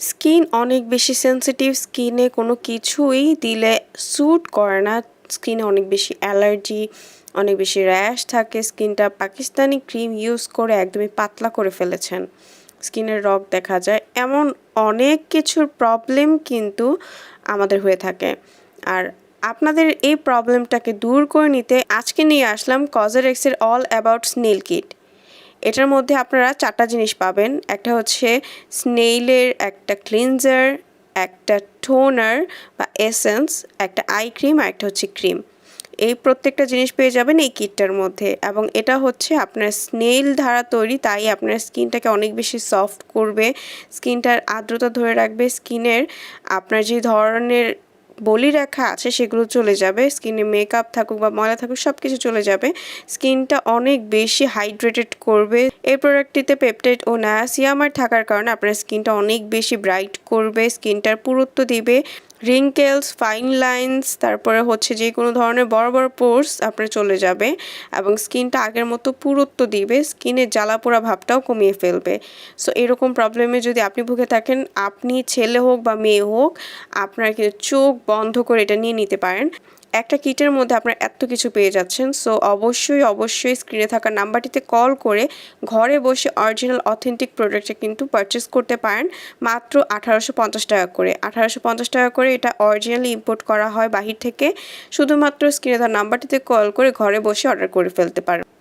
Skin অনেক বেশি sensitive স্কিনে কোনো কিছুই দিলে স্যুট করে না। স্কিনে অনেক বেশি অ্যালার্জি অনেক বেশি র্যাশ থাকে। স্কিনটা পাকিস্তানি ক্রিম ইউজ করে একদমই পাতলা করে ফেলেছেন। স্কিনের রগ দেখা যায়। এমন অনেক কিছুর প্রবলেম কিন্তু আমাদের হয়ে থাকে। আর আপনাদের এই প্রবলেমটাকে দূর করে নিতে আজকে নিয়ে আসলাম কজারেক্সের অল অ্যাবাউট স্নেল কিট এটার মধ্যে আপনারা চারটা জিনিস পাবেন। একটা হচ্ছে স্নেইলের একটা ক্লিনজার, একটা টোনার বা এসেন্স, একটা আই ক্রিম আর একটা হচ্ছে ক্রিম। এই প্রত্যেকটা জিনিস পেয়ে যাবেন এই কিটটার মধ্যে এবং এটা হচ্ছে আপনার স্নেইল ধারা তৈরি, তাই আপনার স্কিনটাকে অনেক বেশি সফট করবে। স্কিনটার আর্দ্রতা ধরে রাখবে, স্কিনের আপনার যে ধরনের বলি রেখা আছে, সেগুলো চলে যাবে। স্কিনে মেকআপ থাকুক বা ময়লা থাকুক সব কিছু চলে যাবে। স্কিনটা অনেক বেশি হাইড্রেটেড করবে। এই প্রোডাক্টটিতে পেপটাইড ও নায়াসিয়ামার থাকার কারণে আপনার স্কিনটা অনেক বেশি ব্রাইট করবে, স্কিনটার পুরুত্ব দিবে। রিঙ্কেলস ফাইন লাইনস তারপরে হচ্ছে যে কোনো ধরনের বড় বড় পোর্স আপনার চলে যাবে এবং স্কিনটা আগের মতো পুরুত্ব দিবে, স্কিনের জ্বালাপোড়া ভাবটাও কমিয়ে ফেলবে। সো এরকম প্রবলেমে যদি আপনি ভুগে থাকেন, আপনি ছেলে হোক বা মেয়ে হোক, আপনার কিন্তু চোখ বন্ধ করে এটা নিয়ে নিতে পারেন। একটা কিটের মধ্যে আপনারা এত কিছু পেয়ে যাচ্ছেন। সো অবশ্যই অবশ্যই স্ক্রিনে থাকা নাম্বারটিতে কল করে ঘরে বসে অরিজিনাল অথেন্টিক প্রোডাক্টটা কিন্তু পারচেস করতে পারেন। মাত্র আঠারোশো পঞ্চাশ টাকা করে। আঠারোশো পঞ্চাশ টাকা করে এটা অরিজিনালি ইম্পোর্ট করা হয় বাহির থেকে। শুধুমাত্র স্ক্রিনে থাকা নাম্বারটিতে কল করে ঘরে বসে অর্ডার করে ফেলতে পারেন।